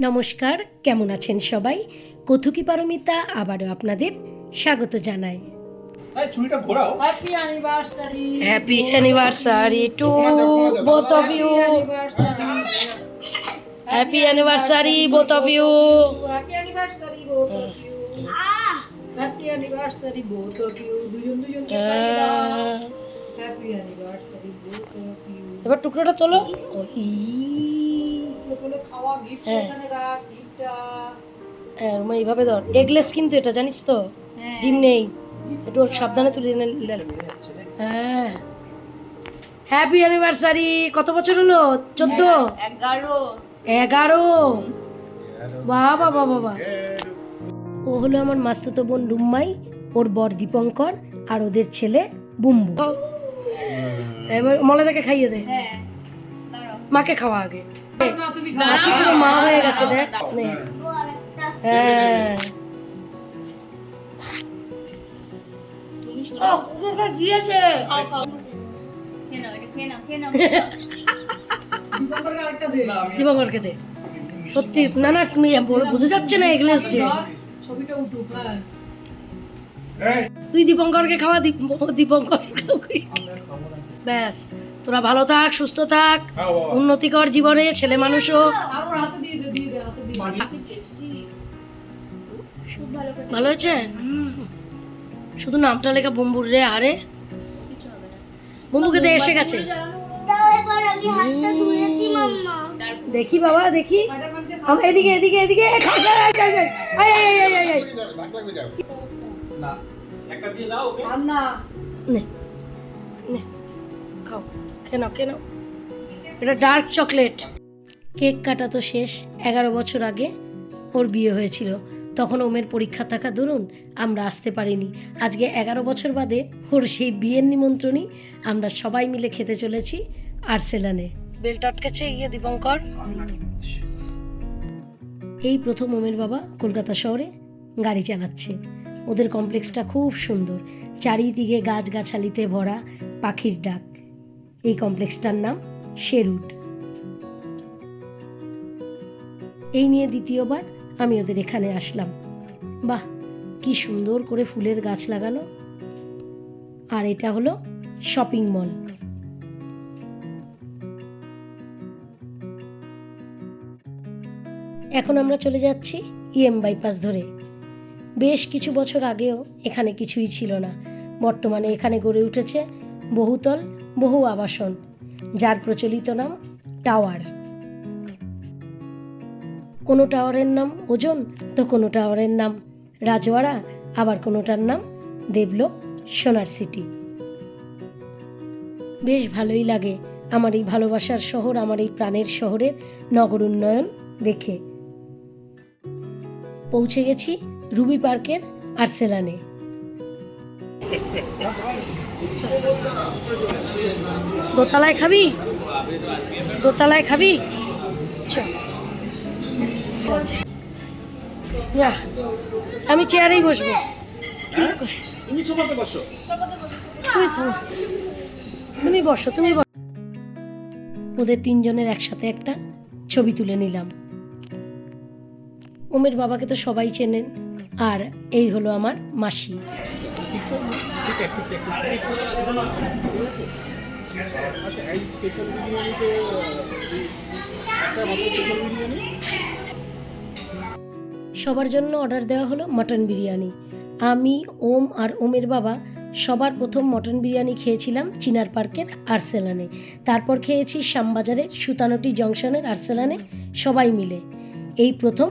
নমস্কার কেমন আছেন সবাই? কথুকি পারমিতা আবারও আপনাদের স্বাগত জানাই। এই ছুরিটা ঘোরাও। Happy anniversary happy anniversary to both of you happy anniversary both of you happy anniversary both of you happy anniversary both of you দুজন দুজনকে এবার টুকরোটা তোলো হ্যাঁ। হ্যাঁ, মানে এইভাবে ধর এগলেস কিন্তু এটা জানিস তো ডিম নেই একটু সাবধানে তুলে হ্যাঁ হ্যাপি অ্যানিভার্সারি কত বছর হলো চোদ্দ এগারো এগারো বাবা বাবা বাবা ও হলো আমার মাস্তুতো বোন রুম্মাই ওর বর দীপঙ্কর আর ওদের ছেলে বুম্বু মলাদাকে খাইয়ে দে। মাকে খাওয়া আগে। মা হয়ে গেছে দেখ নে। হ্যাঁ। দে। সত্যি না না তুমি বুঝে যাচ্ছে না এগলেস যে। ছবিটা উঠুক হ্যাঁ। তুই দীপঙ্করকে খাওয়া দীপঙ্কর ব্যাস তোরা ভালো থাক সুস্থ থাক হ্যাঁ, উন্নতিকর জীবনে ছেলে মানুষ হোক। ভালো হয়েছে? শুধু নামটা লেখা বম্বুর রে আরে। বম্বুকে এসে গেছে। দেখি বাবা দেখি। এদিকে এদিকে এদিকে। না। একটা দিয়ে দাও ওকে আর না নে নে খাও খেয়ে নাও খেয়ে নাও এটা ডার্ক চকলেট কেক কাটা তো শেষ এগারো বছর আগে ওর বিয়ে হয়েছিল। তখন ওমের পরীক্ষা থাকা দরুন আমরা আসতে পারিনি। আজকে এগারো বছর বাদে ওর সেই বিয়ের নিমন্ত্রণই আমরা সবাই মিলে খেতে চলেছি আর্সেলানে। বেলটা আটকেছে ইয়ে দীপঙ্কর এই প্রথম ওমের বাবা কলকাতা শহরে গাড়ি চালাচ্ছে। ওদের কমপ্লেক্সটা খুব সুন্দর। চারিদিকে গাছগাছালিতে ভরা পাখির ডাক। এই কমপ্লেক্সটার নাম শেরুট। এই নিয়ে দ্বিতীয়বার আমি ওদের এখানে আসলাম। বাহ, কি সুন্দর করে ফুলের গাছ লাগানো। আর এটা হলো শপিং মল। এখন আমরা চলে যাচ্ছি ইএম বাইপাস ধরে। বেশ কিছু বছর আগেও এখানে কিছুই ছিল না। বর্তমানে এখানে গড়ে উঠেছে বহুতল, বহু আবাসন, যার প্রচলিত নাম টাওয়ার। কোনো টাওয়ারের নাম ওজন তো কোনো টাওয়ারের নাম। রাজওয়াড়া, আবার কোনোটার নাম দেবলোক, সোনার সিটি। বেশ ভালোই লাগে আমার এই ভালোবাসার শহর, আমার এই প্রাণের শহরের নগর উন্নয়ন দেখে। পৌঁছে গেছি রুবি পার্কের আর্সেলানে। দোতলায় খাবি? দোতলায় খাবি? যা আমি চেয়ারেই বসবো। তুমি বসো। তুমি তুমি বসো তুমি বসো। ওদের তিনজনের একসাথে একটা ছবি তুলে নিলাম। ওমের বাবাকে তো সবাই চেনেন। আর এই হলো আমার মাসি। সবার জন্য অর্ডার দেওয়া হলো মটন বিরিয়ানি। আমি, ওম আর ওমের বাবা সবার প্রথম মটন বিরিয়ানি খেয়েছিলাম চিনার পার্কের আর্সেলানে। তারপর খেয়েছি শ্যামবাজারের সুতানটি জংশনের আর্সেলানে সবাই মিলে। এই প্রথম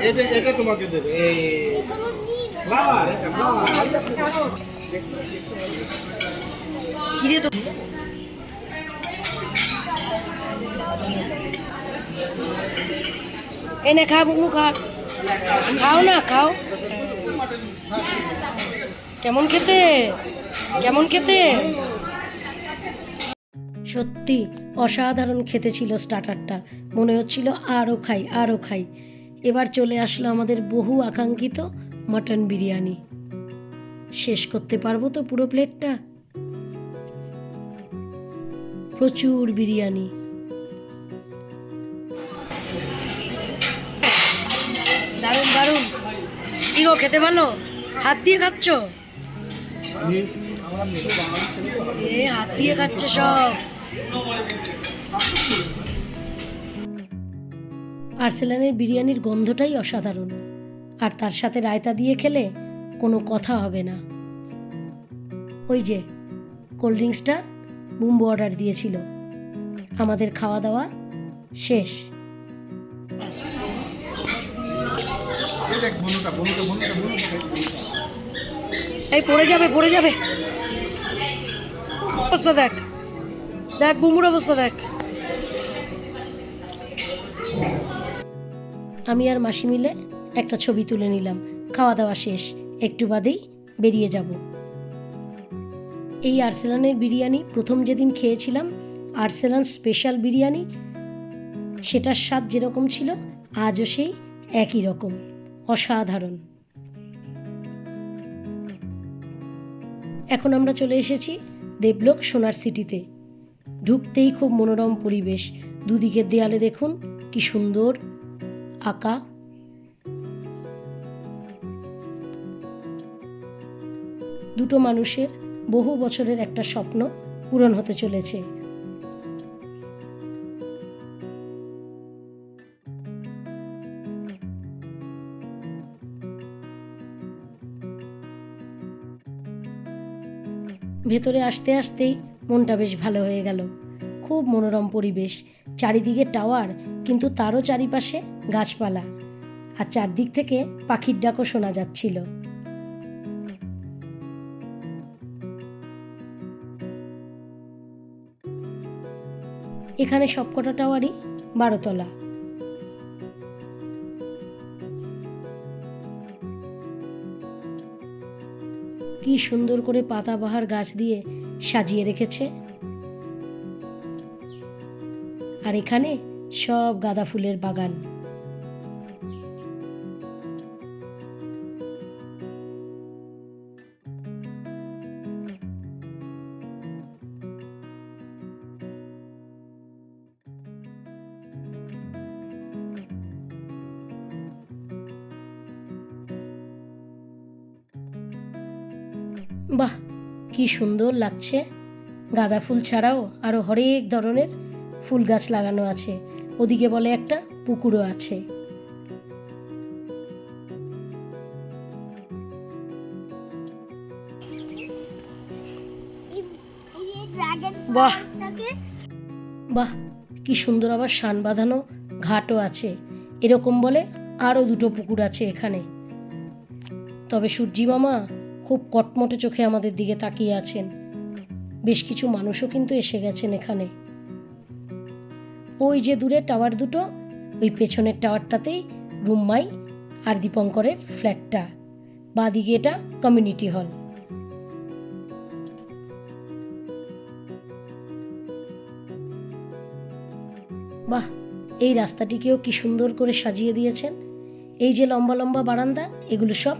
এটা এটা তোমাকে এনে খা বুবু খা। খাও না খাও। কেমন খেতে? কেমন খেতে? সত্যি অসাধারণ খেতে ছিল স্টার্টারটা মনে হচ্ছিল আরও খাই আরও খাই। এবার চলে আসলো আমাদের বহু আকাঙ্ক্ষিত মটন বিরিয়ানি। শেষ করতে পারব তো পুরো প্লেটটা? প্রচুর বিরিয়ানি। দারুণ দারুণ। কি গো, খেতে ভালো? হাত দিয়ে খাচ্ছ? এ, হাত দিয়ে খাচ্ছে সব। আর্সেলানের বিরিয়ানির গন্ধটাই অসাধারণ, আর তার সাথে রায়তা দিয়ে খেলে কোনো কথা হবে না। ওই যে, কোল্ড ড্রিঙ্কসটা বুম্বু অর্ডার দিয়েছিল। আমাদের খাওয়া দাওয়া শেষ। এই পড়ে যাবে পড়ে যাবে। দেখ। দেখ, বুমুর অবস্থা দেখ। আমি আর মাসি মিলে একটা ছবি তুলে নিলাম। খাওয়া দাওয়া শেষ। একটু বাদেই বেরিয়ে যাব। এই আর্সেলানের বিরিয়ানি প্রথম যেদিন খেয়েছিলাম, আর্সেলান স্পেশাল বিরিয়ানি, সেটার স্বাদ যেরকম ছিল, আজও সেই একই রকম। অসাধারণ। এখন আমরা চলে এসেছি দেবলোক সোনার সিটিতে। ঢুকতেই খুব মনোরম পরিবেশ। দুদিকের দেয়ালে দেখুন, কি সুন্দর আঁকা। দুটো মানুষের বহু বছরের একটা স্বপ্ন পূরণ হতে চলেছে। ভেতরে আসতে আসতেই মনটা বেশ ভালো হয়ে গেল। খুব মনোরম পরিবেশ, চারিদিকে টাওয়ার, কিন্তু তারও চারিপাশে গাছপালা। আর চারদিক থেকে পাখির ডাকও শোনা যাচ্ছিল। এখানে সবকটা টাওয়ারই বারোতলা। কি সুন্দর করে পাতাবাহার গাছ দিয়ে সাজিয়ে রেখেছে। আর এখানে সব গাঁদা ফুলের বাগান। বাহ কি সুন্দর লাগছে। গাঁদা ফুল ছাড়াও আরও হরেক ধরনের ফুল গাছ লাগানো আছে। ওদিকে বলে একটা পুকুরও আছে। বাহ। বাহ, কি সুন্দর আবার শান বাঁধানো ঘাটও আছে। এরকম বলে আরও দুটো পুকুর আছে এখানে। তবে সূর্যি মামা খুব কটমটে চোখে আমাদের দিকে তাকিয়ে আছেন। বেশ কিছু মানুষও কিন্তু এসে গেছেন এখানে। ওই যে দূরে টাওয়ার দুটো, ওই পেছনের টাওয়ারটাতেই রুম্মাই আর দীপঙ্করের ফ্ল্যাটটা। বাদিকে এটা কমিউনিটি হল বাহ, এই রাস্তাটিকেও কি সুন্দর করে সাজিয়ে দিয়েছেন। এই যে লম্বা লম্বা বারান্দা, এগুলো সব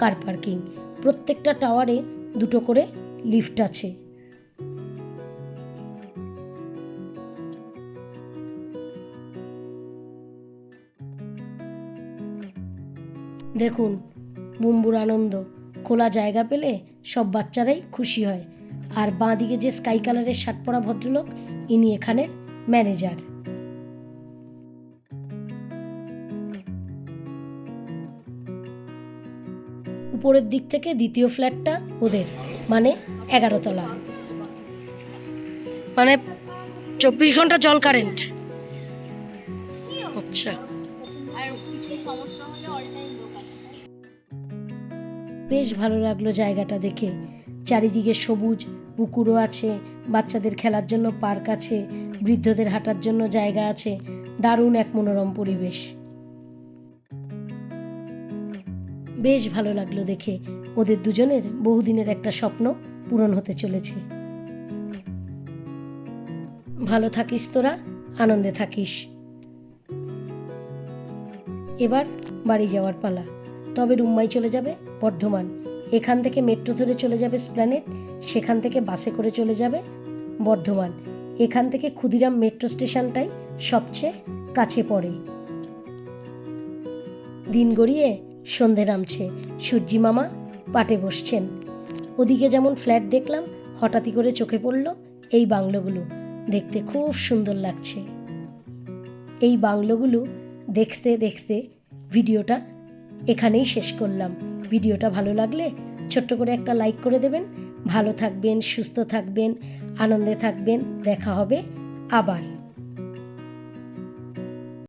কার পার্কিং প্রত্যেকটা টাওয়ারে দুটো করে লিফট আছে। দেখুন, বুম্বুর আনন্দ। খোলা জায়গা পেলে সব বাচ্চারাই খুশি হয়। আর বাঁ দিকে যে স্কাই কালারের শার্ট পরা ভদ্রলোক, ইনি এখানের ম্যানেজার। উপরের দিক থেকে দ্বিতীয় ফ্ল্যাটটা ওদের মানে এগারো তলা মানে চব্বিশ ঘণ্টা জল কারেন্ট। আচ্ছা। বেশ ভালো লাগল জায়গাটা দেখে। চারিদিকে সবুজ, পুকুরও আছে, বাচ্চাদের খেলার জন্য পার্ক আছে, বৃদ্ধদের হাঁটার জন্য জায়গা আছে। দারুণ এক মনোরম পরিবেশ। বেশ ভালো লাগল দেখে। ওদের দুজনের বহুদিনের একটা স্বপ্ন পূরণ হতে চলেছে। ভালো থাকিস তোরা, আনন্দে থাকিস। এবার বাড়ি যাওয়ার পালা। তবে রুম্মাই চলে যাবে, বর্ধমান। এখান থেকে মেট্রো ধরে চলে যাবে স্প্ল্যানেট, সেখান থেকে বাসে করে চলে যাবে বর্ধমান। এখান থেকে ক্ষুদিরাম মেট্রো স্টেশনটাই সবচেয়ে কাছে পড়ে। দিন গড়িয়ে সন্ধে নামছে। সূর্যি মামা পাটে বসছেন। ওদিকে যেমন ফ্ল্যাট দেখলাম, হঠাৎই করে চোখে পড়ল এই বাংলোগুলো। দেখতে খুব সুন্দর লাগছে। এই বাংলোগুলো দেখতে দেখতে ভিডিওটা এখানেই শেষ করলাম। ভিডিওটা ভালো লাগলে ছোট্ট করে একটা লাইক করে দেবেন। ভালো থাকবেন, সুস্থ থাকবেন, আনন্দে থাকবেন। দেখা হবে আবার।